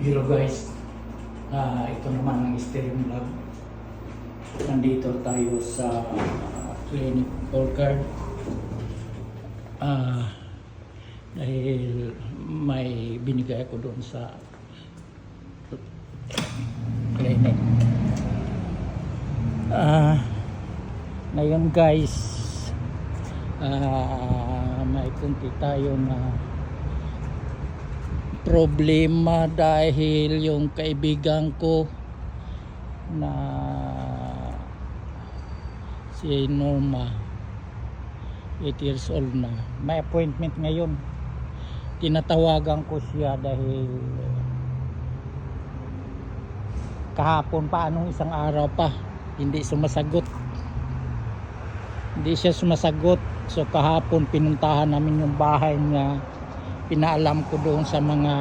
Hello guys, Ah, ito naman ang steering lab. Nandito tayo sa ah, clinic Orchard. Ah, dahil may binigay ako doon sa clinic. Ah, ngayon guys, ah, may kunti tayo na problema dahil yung kaibigan ko na si Norma 8 years old na. May appointment ngayon. Tinatawagan ko siya dahil kahapon pa anong isang araw pa hindi sumasagot. Hindi siya sumasagot. So kahapon pinuntahan namin yung bahay niya pinaalam ko doon sa mga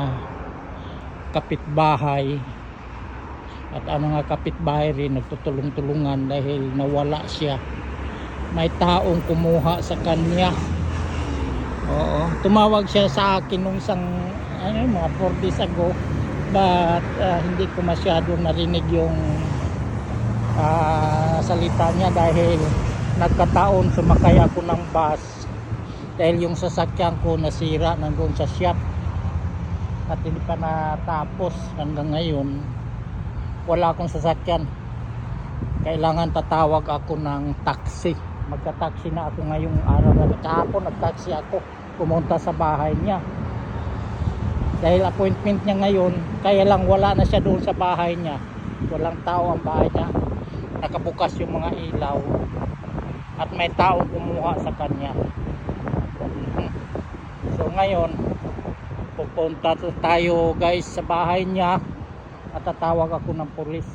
kapitbahay. At ang mga kapitbahay rin nagtutulong-tulungan dahil nawala siya. May taong kumuha sa kanya. Oo tumawag siya sa akin nung isang ano, mga 4 days ago. But ah, hindi ko masyado narinig yung ah, salita niya dahil nagkataon sumakay ako ng bus dahil yung sasakyan ko nasira nandun sa shop. At hindi pa natapos hanggang ngayon. Wala akong sasakyan. Kailangan tatawag ako ng taxi. Magka-taxi na ako ngayong araw. Na kahapon nag-taxi ako. Pumunta sa bahay niya. Dahil appointment niya ngayon kaya lang wala na siya doon sa bahay niya. Walang tao ang bahay niya. Nakabukas yung mga ilaw. At may tao kumuha sa kanya ngayon, pupunta tayo guys sa bahay niya. At tatawag ako ng pulis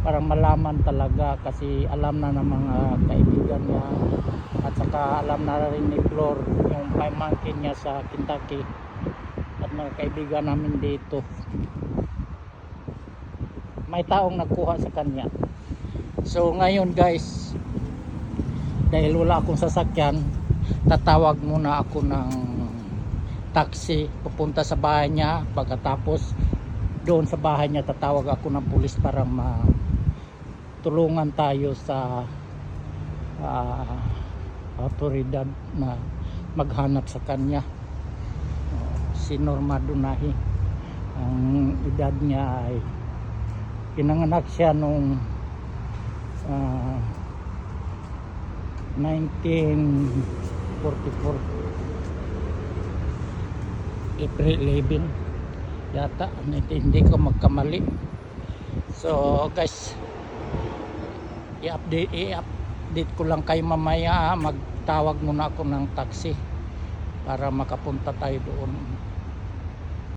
para malaman talaga kasi alam na ng mga kaibigan niya. At saka alam na rin ni Flor yung pamangkin niya sa Kentucky at mga kaibigan namin dito. May taong nagkuha sa kanya. So ngayon guys dahil wala akong sasakyan tatawag muna ako ng taxi pupunta sa bahay niya. Pagkatapos doon sa bahay niya tatawag ako ng pulis para matulungan tayo sa ah, autoridad na maghanap sa kanya. Si Norma Dunahi. Ang edad niya ay pinanganak siya nung ah, 1944 April 11 yata hindi, ko magkamali. So guys i-update i-update ko lang kayo mamaya. Magtawag muna ako ng taxi para makapunta tayo doon